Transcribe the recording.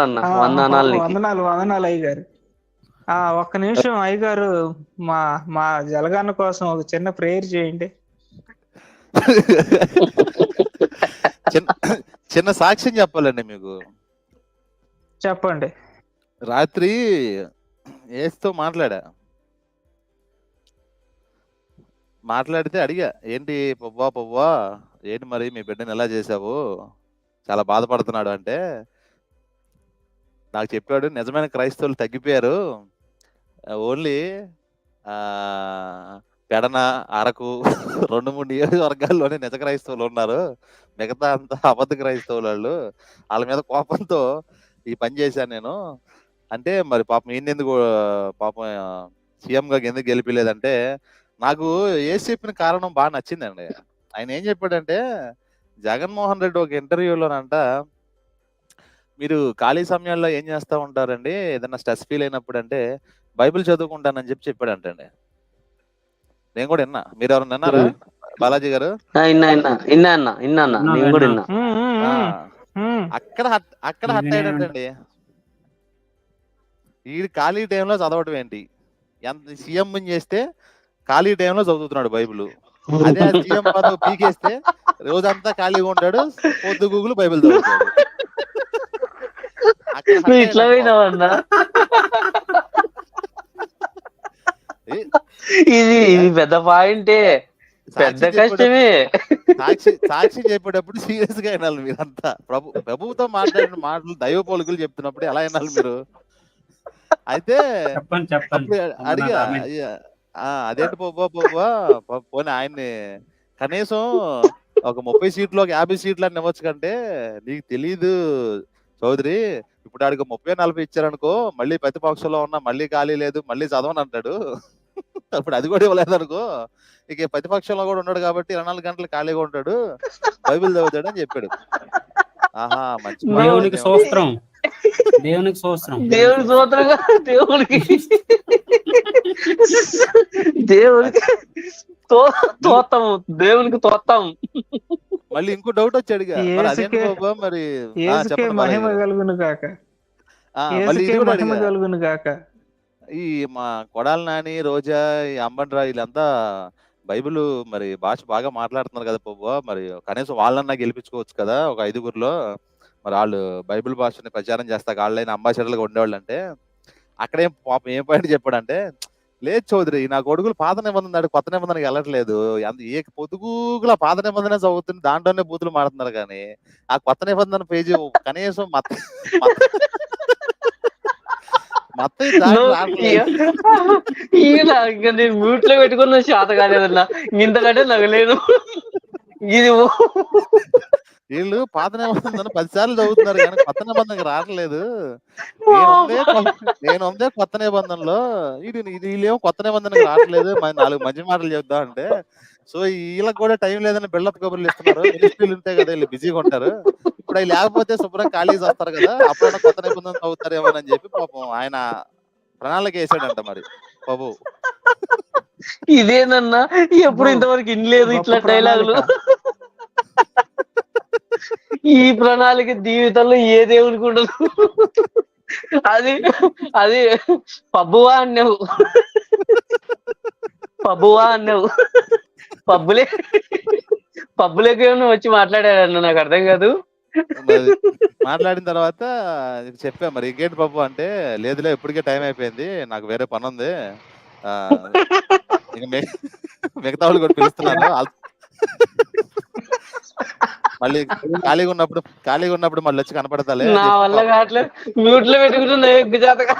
అన్న వందనాలు. వందనాలు వందనాలు అయ్యగారు. ఆ ఒక్క నిమిషం అయ్యగారు మా మా జలగాన్న కోసం ఒక చిన్న ప్రేయర్ చేయండి. చిన్న చిన్న సాక్ష్యం చెప్పాలండి మీకు. చెప్పండి. రాత్రి ఏసుతో మాట్లాడా? మాట్లాడితే అడిగా ఏంటి పవ్వా పవ్వా? ఏంటి మరి మీ బిడ్డని ఎలా చేసావు చాలా బాధపడుతున్నాడు అంటే నాకు చెప్పాడు నిజమైన క్రైస్తవులు తగ్గిపోయారు. ఓన్లీ పెడన అరకు రెండు మూడు నియోజకవర్గాల్లోనే నిజ క్రైస్తవులు ఉన్నారు. మిగతా అంతా అబద్ధ క్రైస్తవులు వాళ్ళు. వాళ్ళ మీద కోపంతో ఈ పని చేశాను నేను. అంటే మరి పాపం ఈయన ఎందుకు పాపం సీఎంగా ఎందుకు గెలిపిలేదంటే నాకు ఏసి చెప్పిన కారణం బాగా నచ్చిందండి. ఆయన ఏం చెప్పాడంటే జగన్మోహన్ రెడ్డి ఒక ఇంటర్వ్యూలోనంట మీరు ఖాళీ సమయాల్లో ఏం చేస్తా ఉంటారండి? ఏదైనా స్ట్రెస్ ఫీల్ అయినప్పుడు అంటే బైబిల్ చదువుకుంటానని చెప్పి చెప్పాడంటండి. నేను కూడా విన్నా. మీరు ఎవరు విన్నారా? బాలాజీ గారు? ఆ, ఇన్నా ఇన్నా ఇన్నా అన్న ఇన్నా అన్న విన్నా, నేను కూడా విన్నా. ఇన్నా ఉమ్, ఉమ్, ఆ, ఉమ్, ఉమ్. అక్కడ హట్ అక్కడ హట్ అయ్యాడంటండి. ఈ ఖాళీ టైంలో చదవటం ఏంటి? ఎంత సీఎం చేస్తే ఖాళీ టైంలో చదువుతున్నాడు బైబిల్. అదే సీఎం పదవి పీకేస్తే రోజంతా ఖాళీగా ఉంటాడు పొద్దు గూగుల్ బైబిల్ చదువుతాడు. నువ్వు ఇట్లా. పోయినావన్నా ఇది ఇది పెద్ద పాయింటే పెద్ద సాక్షి చెప్పేటప్పుడు- కష్టమే. సాక్షి సాక్షి చెప్పేటప్పుడు సీరియస్గా వినాలి మీరంతా. ప్రభు ప్రభుతో మాట్లాడిన మాటలు దైవ పోలికలు చెప్తున్నప్పుడు ఎలా వినాలి మీరు. అయితే అడిగా ఆమె. అయ్యా, ఆ, అదేంటి పోబా పోనీ ఆయన్ని. కనీసం ఒక ముప్పై సీట్లు ఒక యాభై సీట్లు అని ఇవ్వచ్చు కంటే నీకు తెలీదు చౌదరి ఇప్పుడు ఆడికి ముప్పై నలభై ఇచ్చారనుకో మళ్ళీ ప్రతిపక్షంలో ఉన్న మళ్ళీ ఖాళీ లేదు మళ్ళీ చదవని అంటాడు. అప్పుడు అది కూడా ఇవ్వలేదు అనుకో ఇక ప్రతిపక్షంలో కూడా ఉన్నాడు కాబట్టి ఇరవై నాలుగు గంటలు ఖాళీగా ఉంటాడు. బైబిల్ చదువుతాడు అని చెప్పాడు. ఆహా మంచి దేవునికి దేవునికి. సూస్త్రం దేవునికి సూస్త్రం దేవుని సూత్రంగా దేవునికి. దేవునికి తో- తోత్తాము దేవునికి తోత్తాం. మళ్ళీ ఇంకో డౌట్ వచ్చాడు. మరి మహిమ. కలుగును మహిమ గాక. ఈ మా కొడాలి నాని రోజా ఈ అంబన్రా వీళ్ళంతా బైబిల్ మరి భాష బాగా మాట్లాడుతున్నారు కదా బాబా. మరి కనీసం వాళ్ళన్నా గెలిపించుకోవచ్చు కదా ఒక ఐదుగురిలో. మరి వాళ్ళు బైబిల్ భాషని ప్రచారం చేస్తా వాళ్ళైన అంబాసిడర్లుగా ఉండేవాళ్ళు అంటే అక్కడేం పాపం ఏం పాయింట్ చెప్పాడంటే లేదు చౌదరి నా కొడుకులు పాత నిబంధన దాటి కొత్త నిబంధనకి వెళ్ళట్లేదు. అంత ఏ పొదుగుల పాత నిబంధన చదువుతుంది దాంట్లోనే బూతులు మాడుతున్నారు కానీ ఆ కొత్త నిబంధన పేజీ కనీసం మత నేను మ్యూట్లో పెట్టుకున్న శాత కాలేదన్నా ఇంతకంటే నగలేను ఇది వీళ్ళు పాత నిబంధన పది సార్లు చదువుతున్నారు కానీ కొత్త నిబంధనకి రావట్లేదు. నేను ఉందే కొత్త నిబంధనలో. ఇది వీళ్ళేమో కొత్త నిబంధనకి రావట్లేదు. మరి నాలుగు మంచి మాటలు చెప్దాం అంటే. సో వీళ్ళకి కూడా టైం లేదని బిల్డప్ కబుర్లు ఇస్తున్నారు. మినిస్ట్రీలు ఉంటాయి కదా వీళ్ళు బిజీగా ఉంటారు. ఇప్పుడు అవి లేకపోతే శుభ్రం ఖాళీ చేస్తారు కదా. అప్పుడైనా కొత్త నిబంధన చదువుతారేమో అని చెప్పి పాపం ఆయన ప్రణాళిక వేసాడంట మరి బాబు. ఇదేనన్నా? ఎప్పుడు ఇంతవరకు ఇనలేదు ఇట్లా డైలాగులు. ఈ ప్రణాళిక జీవితంలో ఏ దేవునికి ఉండదు. అది అది పబ్బువా అన్నావు. పబ్బువా అన్నావు. పబ్బులే పబ్బులకి వచ్చి మాట్లాడాడన్న నాకు అర్థం కాదు. మాట్లాడిన తర్వాత చెప్పా మరి ఇంకేంటి పప్పు అంటే లేదులే ఇప్పటికే టైం అయిపోయింది నాకు వేరే పని ఉంది ఆ, మిగతా వాళ్ళు కూడా పిలుస్తున్నాను మళ్ళీ ఖాళీగా ఉన్నప్పుడు ఖాళీగా ఉన్నప్పుడు మళ్ళీ వచ్చి నా వల్ల కావట్లేదు మ్యూట్లో పెట్టుకుంటున్నా ఎగ్గు జాతగా